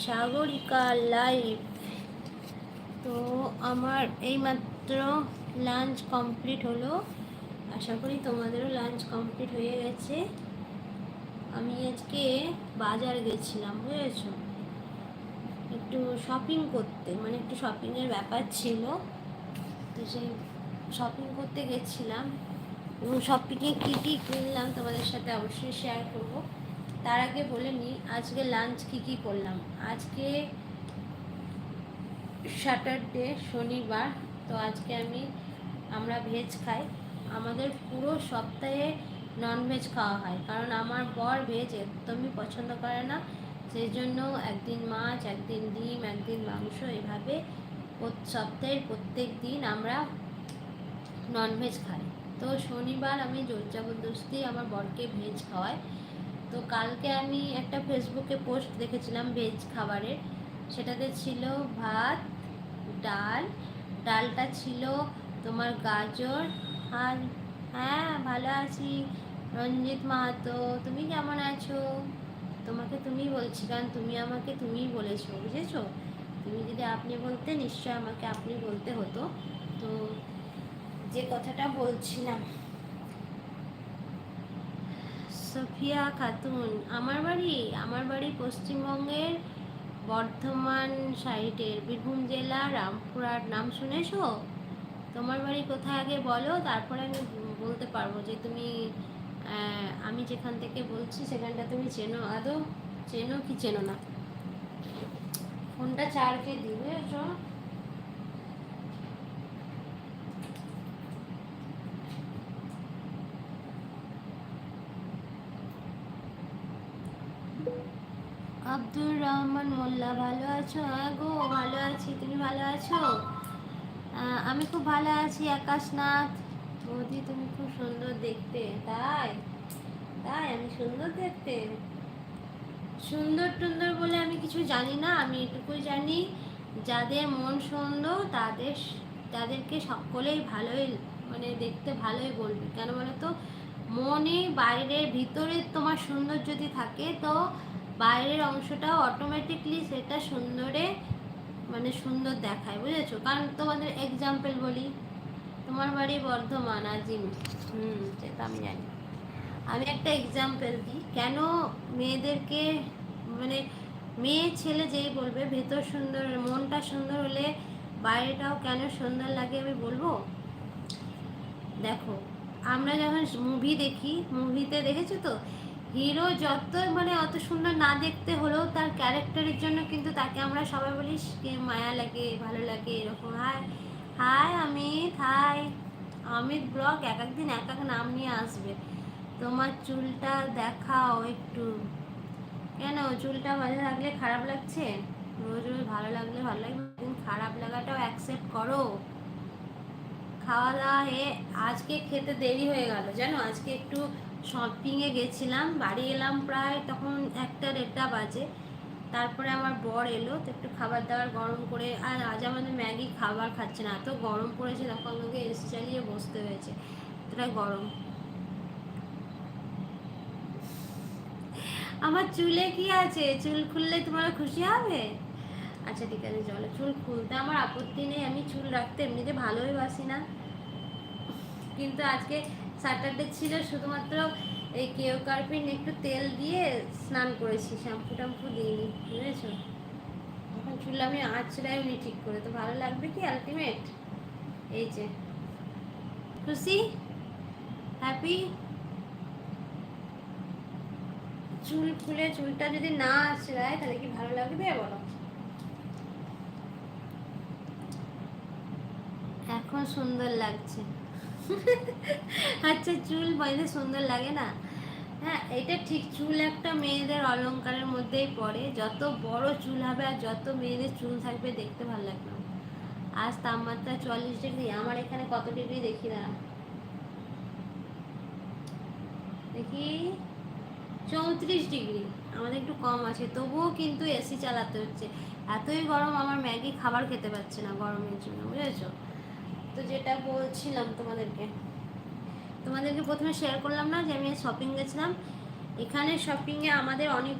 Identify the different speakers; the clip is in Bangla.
Speaker 1: সাগরিকা লাইভ তো আমার এইমাত্র লাঞ্চ কমপ্লিট হলো। আশা করি তোমাদেরও লাঞ্চ কমপ্লিট হয়ে গেছে। আমি আজকে বাজার গেছিলাম, বুঝেছ? একটু শপিং করতে মানে একটু শপিংয়ের ব্যাপার ছিল। তো সেই শপিং করতে গেছিলাম। এবং শপিংয়ে কী কী কিনলাম তোমাদের সাথে অবশ্যই শেয়ার করব। তার আগে বলে নিই আজকে লাঞ্চ কী কী করলাম? আজকে স্যাটারডে শনিবার, তো আজকে আমি, আমরা ভেজ খাই। আমাদের পুরো সপ্তাহে ননভেজ খাওয়া হয়, কারণ আমার বর ভেজ একদমই পছন্দ করে না। সেই জন্য একদিন মাছ, একদিন ডিম, একদিন মাংস, এভাবে সপ্তাহের প্রত্যেক দিন আমরা ননভেজ খাই। তো শনিবার আমি জোর জবরদস্তি আমার বরকে ভেজ খাওয়াই। তো কালকে আমি একটা ফেসবুকে পোস্ট দেখেছিলাম ভেজ খাবারের। সেটাতে ছিল ভাত, ডাল, ডালটা ছিল তোমার গাজর, আর হ্যাঁ ভালো আছি। রঞ্জিত মাহাতো, তুমি কেমন আছো? তোমাকে তুমি বলছি, কারণ তুমি আমাকে তুমিই বলেছ, বুঝেছ? তুমি যদি আপনি বলতে নিশ্চয় আমাকে আপনি বলতে হতো। তো যে কথাটা বলছিলাম সফিয়া খাতুন, আমার বাড়ি আমার বাড়ি পশ্চিমবঙ্গের বর্ধমান সাইডের বীরভূম জেলা রামপুরার নাম শুনেছো? তোমার বাড়ি কোথায় আগে বলো, তারপরে আমি বলতে পারব যে তুমি আমি যেখান থেকে বলছি সেখানটা তুমি চেনো। আদৌ চেনো কি চেনো না? ফোনটা চার্জে দিবে আব্দুর রহমান মোল্লা, ভালো আছো? হ্যাঁ গো, ভালো আছি। তুমি ভালো আছো? আমি খুব ভালো আছি, আকাশনাথ। বৌদি, তুমি খুব সুন্দর দেখতে। তাই? তাই, আমি সুন্দর দেখতে। সুন্দর টুন্দর বলে আমি কিছু জানি না, আমি এটুকুই জানি। যাদের মন সুন্দর, তাদের তাদেরকে সকলেই ভালোই মানে দেখতে ভালোই বলবে। কেন বলো তো? মনে বাইরের ভিতরে তোমার সুন্দর যদি থাকে, তো বাইরের অংশটাও অটোমেটিকলি সেটা সুন্দরে মানে সুন্দর দেখায়, বুঝেছ? কারণ তোমাদের এক্সাম্পল বলি, তোমার বাড়ি বর্ধমান আজিম হুম, সেটা আমি জানি। আমি একটা এক্সাম্পল দিই, কেন মেয়েদেরকে মানে মেয়ে ছেলে যেই বলবে, ভেতর সুন্দর, মনটা সুন্দর হলে বাইরেটাও কেন সুন্দর লাগে আমি বলব? দেখো, আমরা যখন মুভি দেখি মুভিতে দেখেছ তো? হিরো যত মানে অত সুন্দর না দেখতে হলেও তার ক্যারেক্টারের জন্য কিন্তু তাকে আমরা সবাই বলি মায়া লাগে, ভালো লাগে, এরকম। Hi hi Amit hi Amit blog এক একদিন এক এক নাম নিয়ে আসবে। তোমার চুলটা দেখাও একটু। কেন? চুলটা ভালো লাগলে খারাপ লাগছে? রোজ রোজ ভালো লাগলে ভালো লাগবে খারাপ লাগাটাও অ্যাকসেপ্ট করো। খাওয়া দাওয়া হে আজকে খেতে দেরি হয়ে গেল, জানো? আজকে একটু শপিংয়ে গেছিলাম, বাড়ি এলাম প্রায় তখন একটা দেড়টা বাজে। তারপরে আমার বর এলো, তো একটু খাবার দাবার গরম করে, আর আজ আমাদের ম্যাগি খাবার খাচ্ছে না, এত গরম পড়েছে তখন আমাকে এসি চালিয়ে বসতে হয়েছে, এতটা গরম। আমার চুলে কি আছে? চুল খুললে তোমার খুশি হবে? আচ্ছা ঠিক আছে চলো চুল খুলতে আমার আপত্তি নেই, আমি চুল রাখতে এমনিতে ভালোই বাসি না। কিন্তু আজকে স্যাটারডে ছিল, শুধুমাত্র এই কেও কার্পিন একটু তেল দিয়ে স্নান করেছি, শ্যাম্পু ট্যাম্পু দিইনি, বুঝেছ? এখন চুল আমি আঁচড়াই নি ঠিক করে, তো ভালো লাগবে কি আলটিমেট এই যে। খুশি? হ্যাপি চুল খুলে চুলটা যদি না আঁচড়ায়, তাহলে কি ভালো লাগবে বলো? এখন সুন্দর লাগছে। আচ্ছা চুল বাইরে সুন্দর লাগে না? হ্যাঁ এটা ঠিক, চুল একটা মেয়েদের অলংকারের মধ্যেই পড়ে। যত বড় চুল হবে আর যত মেয়েদের চুল থাকবে দেখতে ভালো লাগবে আজ তাপমাত্রা চুয়াল্লিশ ডিগ্রি, আমার এখানে কত ডিগ্রি দেখি না দেখি, চৌত্রিশ ডিগ্রি, আমাদের একটু কম আছে, তবুও কিন্তু এসি চালাতে হচ্ছে। এতই গরম, আমার ম্যাগি খাবার খেতে পারছে না গরমের জন্য, বুঝেছ? তো যেটা বলছিলাম তোমাদেরকে তোমাদেরকে প্রথমে শেয়ার করলাম না যে আমি শপিং গেছিলাম? এখানে শপিংয়ে আমাদের অনেক